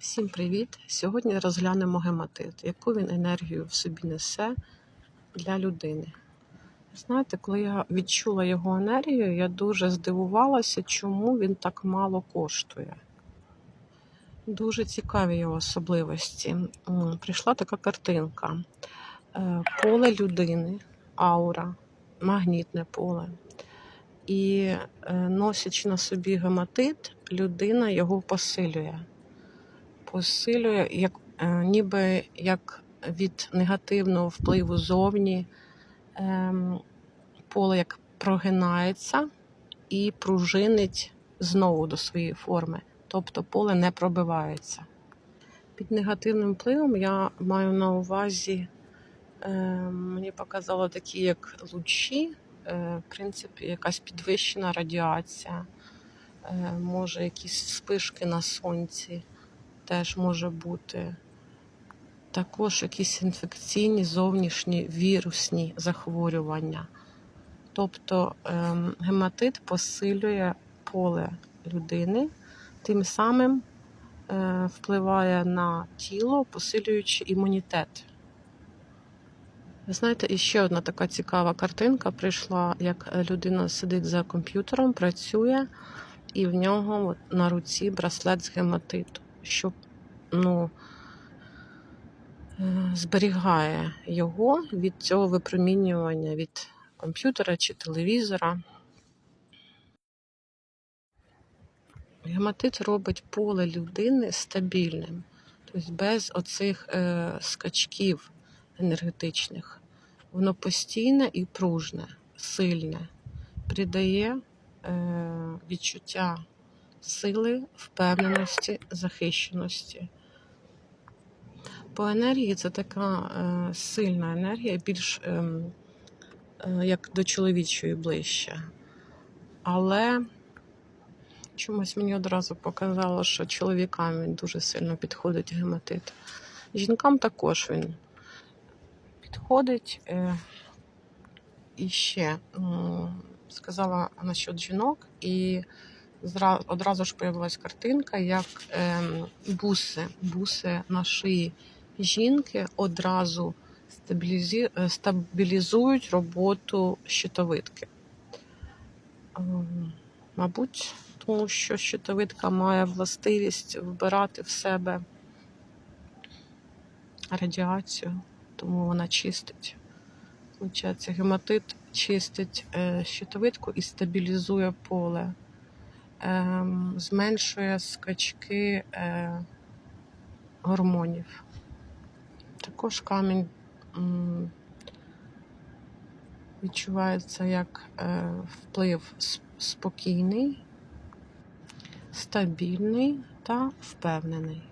Всім привіт! Сьогодні розглянемо гематит, яку він енергію в собі несе для людини. Знаєте, коли я відчула його енергію, я дуже здивувалася, чому він так мало коштує. Дуже цікаві його особливості. Прийшла така картинка: Е, поле людини, аура, магнітне поле. І е, носячи на собі гематит, людина його посилює посилює, як, е, ніби як від негативного впливу зовні ем, поле як прогинається і пружинить знову до своєї форми. Тобто поле не пробивається. Під негативним впливом я маю на увазі, е, мені показало такі, як лучі, е, в принципі, якась підвищена радіація, е, може якісь спишки на сонці теж може бути. Також якісь інфекційні зовнішні вірусні захворювання. Тобто ем, гематит посилює поле людини, тим самим е, впливає на тіло, посилюючи імунітет. Ви знаєте, і ще одна така цікава картинка прийшла, як людина сидить за комп'ютером, працює, і в нього на руці браслет з гематиту, що ну, е, зберігає його від цього випромінювання від комп'ютера чи телевізора. Гематит робить поле людини стабільним, тобто без оцих е, скачків енергетичних. Воно постійне і пружне, сильне, придає е, відчуття сили, впевненості, захищеності. По енергії це така е, сильна енергія, більш е, е, як до чоловічої ближче. Але чомусь мені одразу показало, що чоловікам він дуже сильно підходить гематит. Жінкам також він підходить. Е, і ще м, сказала насчет жінок, і одразу ж появилась картинка, як ем, буси, буси на шиї жінки одразу е, стабілізують роботу щитовидки. Ем, Мабуть, тому що щитовидка має властивість вбирати в себе радіацію, тому вона чистить. Гематит чистить е, щитовидку і стабілізує поле, зменшує скачки е, гормонів. Також камінь відчувається як е, вплив спокійний, стабільний та впевнений.